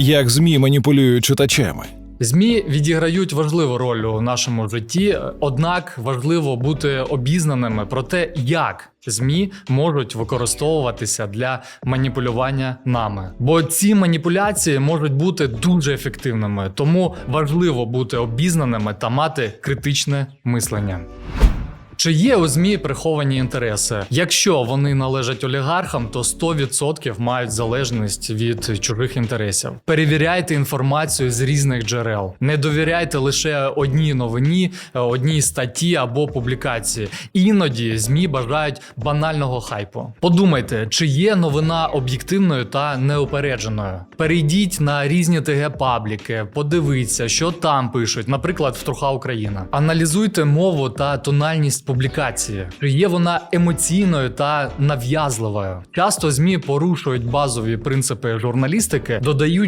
Як ЗМІ маніпулюють читачами. ЗМІ відіграють важливу роль у нашому житті, однак важливо бути обізнаними про те, як ЗМІ можуть використовуватися для маніпулювання нами. Бо ці маніпуляції можуть бути дуже ефективними, тому важливо бути обізнаними та мати критичне мислення. Чи є у ЗМІ приховані інтереси? Якщо вони належать олігархам, то 100% мають залежність від чужих інтересів. Перевіряйте інформацію з різних джерел. Не довіряйте лише одній новині, е, одній статті або публікації. Іноді ЗМІ бажають банального хайпу. Подумайте, чи є новина об'єктивною та неупередженою. Перейдіть на різні ТГ пабліки, подивіться, що там пишуть, наприклад, Втруха Україна. Аналізуйте мову та тональність публікації. Є вона емоційною та нав'язливою? Часто ЗМІ порушують базові принципи журналістики, додаючи